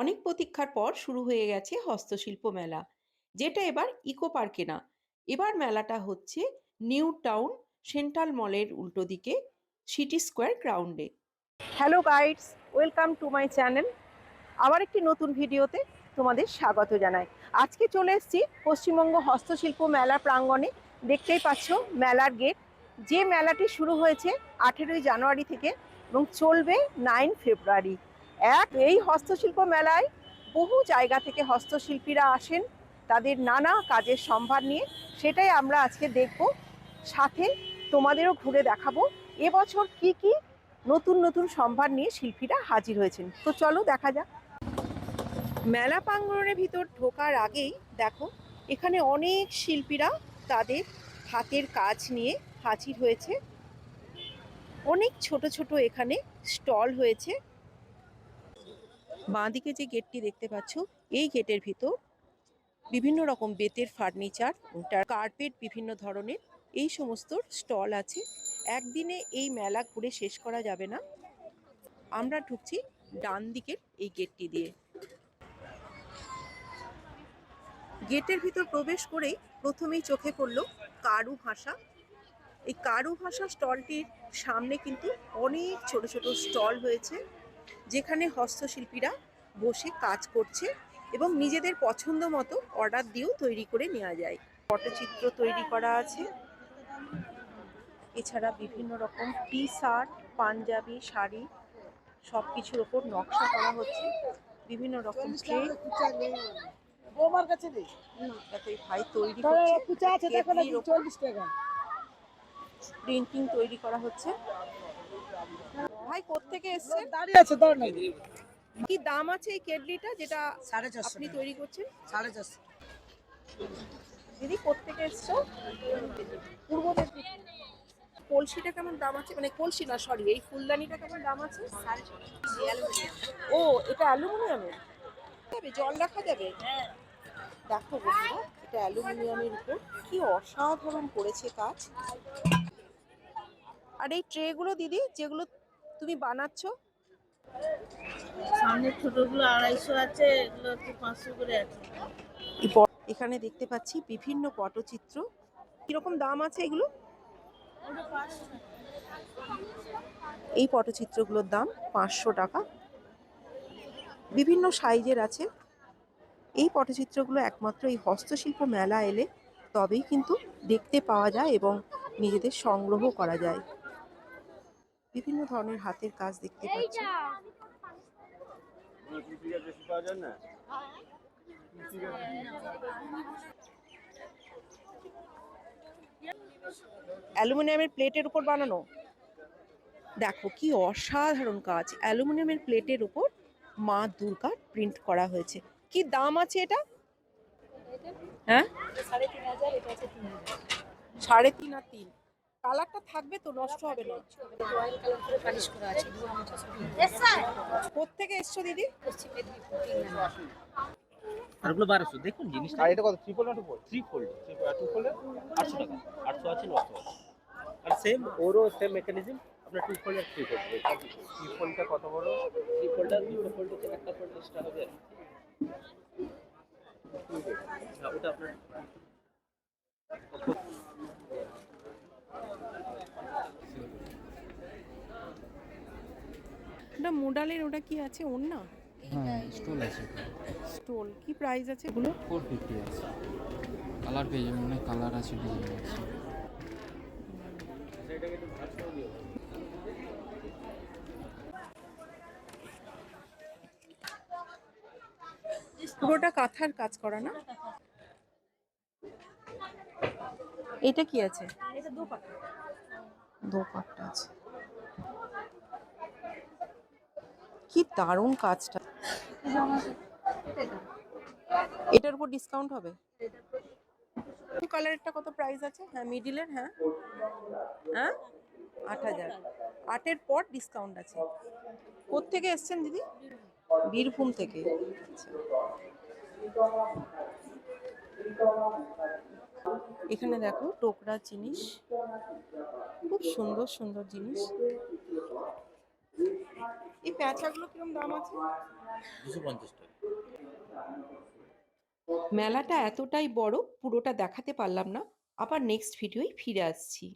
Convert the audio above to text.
অনেক প্রতীক্ষার পর শুরু হয়ে গেছে হস্তশিল্প মেলা, যেটা এবার ইকো পার্কে না। এবার মেলাটা হচ্ছে নিউ টাউন সেন্ট্রাল মলের উল্টো দিকে, সিটি স্কোয়ার গ্রাউন্ডে। Hello guides welcome to my channel আবার একটি নতুন ভিডিওতে তোমাদের স্বাগত জানাই। আজকে চলে এসেছি পশ্চিমবঙ্গ হস্তশিল্প মেলা প্রাঙ্গণে। দেখতেই পাচ্ছ মেলার গেট। যে মেলাটি শুরু হয়েছে আঠেরোই জানুয়ারি থেকে এবং চলবে নাইন ফেব্রুয়ারি। এক, এই হস্তশিল্প মেলায় বহু জায়গা থেকে হস্তশিল্পীরা আসেন। তাদের নানা কাজের সম্ভার নিয়ে সেটাই আমরা আজকে দেখব। সাথে তোমাদেরও ঘুরে দেখাবো এবছর কি কি নতুন নতুন সম্ভার নিয়ে শিল্পীরা হাজির হয়েছেন। তো চলো দেখা যাক। মেলা প্রাঙ্গণের ভিতর ঢোকার আগেই দেখো, এখানে অনেক শিল্পীরা তাদের হাতের কাজ নিয়ে হাজির হয়েছে। অনেক ছোট ছোট এখানে স্টল হয়েছে। বাঁদিকে যে গেটটি দেখতে পাচ্ছ, এই গেটের ভিতর বিভিন্ন রকম বেতের ফার্নিচার কার্পেট বিভিন্ন ধরনের, এই সমস্ত স্টল আছে। একদিনে এই মেলা ঘুরে শেষ করা যাবে না। আমরা ঢুকছি ডান দিকের এই গেটটি দিয়ে। গেটের ভিতর প্রবেশ করেই প্রথমেই চোখে পড়ল কারু ভাষা। এই কারু ভাষা স্টলটির সামনে কিন্তু অনেক ছোট ছোট স্টল হয়েছে। যেখানে হস্তশিল্পীরা বসে কাজ করছে এবং নিজেদের পছন্দ মতো অর্ডার দিয়েও তৈরি করে নেওয়া যায়। পটচিত্র তৈরি করা আছে। এছাড়া বিভিন্ন রকম টি শার্ট পাঞ্জাবি শাড়ি সব কিছুর ওপর নকশা করা হচ্ছে। বিভিন্ন রকম কাছে নেই? ভাই তৈরি করছে প্রিন্টিং তৈরি করা হচ্ছে। ভাই কোত্থেকে এসছে দাঁড়িয়ে আছে দাঁড় নাই কি দাম আছে এই কেটলিটা যেটা সাড়ে চারশো আপনি তৈরি করছেন? সাড়ে চারশো। দিদি কোত্থেকে এসছো? পূর্ব কলসিটা কেমন দাম আছে? মানে কলসি না সরি এই ফুলদানিটা কেমন দাম আছে? ও এটা অ্যালুমিনিয়ামের? যাবে জল রাখা যাবে? দেখো বন্ধুরা এটা অ্যালুমিনিয়ামের উপর কি অসাধারণ করেছে কাজ। আর এই ট্রেগুলো দিদি যেগুলো তুমি বানাচ্ছ? সামনে ছোটগুলো আড়াইশো আছে এগুলো একটু পাঁচশো করে আছে। এখানে দেখতে পাচ্ছি বিভিন্ন পটচিত্র। কীরকম দাম আছে এগুলো? এই পটচিত্রগুলোর দাম পাঁচশো টাকা। বিভিন্ন সাইজের আছে। এই পটচিত্রগুলো একমাত্র এই হস্তশিল্প মেলা এলে তবেই কিন্তু দেখতে পাওয়া যায় এবং নিজেদের সংগ্রহ করা যায়। বিভিন্ন ধরনের হাতের কাজ দেখতে পাচ্ছি অ্যালুমিনিয়ামের প্লেটের উপর বানানো। দেখো কি অসাধারণ কাজ। অ্যালুমিনিয়ামের প্লেটের উপর মা দুর্গার প্রিন্ট করা হয়েছে। কি দাম আছে এটা? হ্যাঁ? সাড়ে তিন আর তিন। কালারটা থাকবে তো নষ্ট হবে না। কোথেকে এসছো দিদি? আর ওগুলো বারোশো দেখুন জিনিসটা। আর এটা কত ট্রিপল না টুপল? থ্রি ফোল্ড টু ফোল্ডে আটশো টাকা আটশো আছে নশো আছে। আর সেম ওরও সেম মেকানিজম আপনার টু ফোল্ড আর থ্রি ফোল্ড থ্রি ফোল্ডটা কত বড়? থ্রি ফোল্ড দুটো ফোল্ড হচ্ছে একটা ফোল্ড এক্সট্রা হবে। আর কি। হ্যাঁ, ওটা আপনার ওটা মোডালের ওটা কি আছে? ওন্না হ্যাঁ স্টল আছে স্টোল। কি প্রাইস আছে এগুলো? ফোর ফিফটি আছে। কালার পেয়ে যাবেন অনেক কালার আছে ডিজাইন আছে। পুরোটা কাঁথার কাজ করা না? এটা কি আছে? দোপাট্টা আছে। কি দারুণ কাজটা। এটার উপর ডিসকাউন্ট হবে? কালারেরটা কত প্রাইস আছে? হ্যাঁ মিডিলের হ্যাঁ। হ্যাঁ? আট হাজার। আটের পর ডিসকাউন্ট আছে। কোত্থেকে এসছেন দিদি? বীরভূম থেকে। আচ্ছা। এখানে দেখো টোকরা জিনিস। খুব সুন্দর সুন্দর জিনিস। এই প্যাঁচাগুলো কীরকম দাম আছে? দুশো পঞ্চাশ টাকা। মেলাটা এতটাই বড় পুরোটা দেখাতে পারলাম না। আবার নেক্সট ভিডিওয় ফিরে আসছি।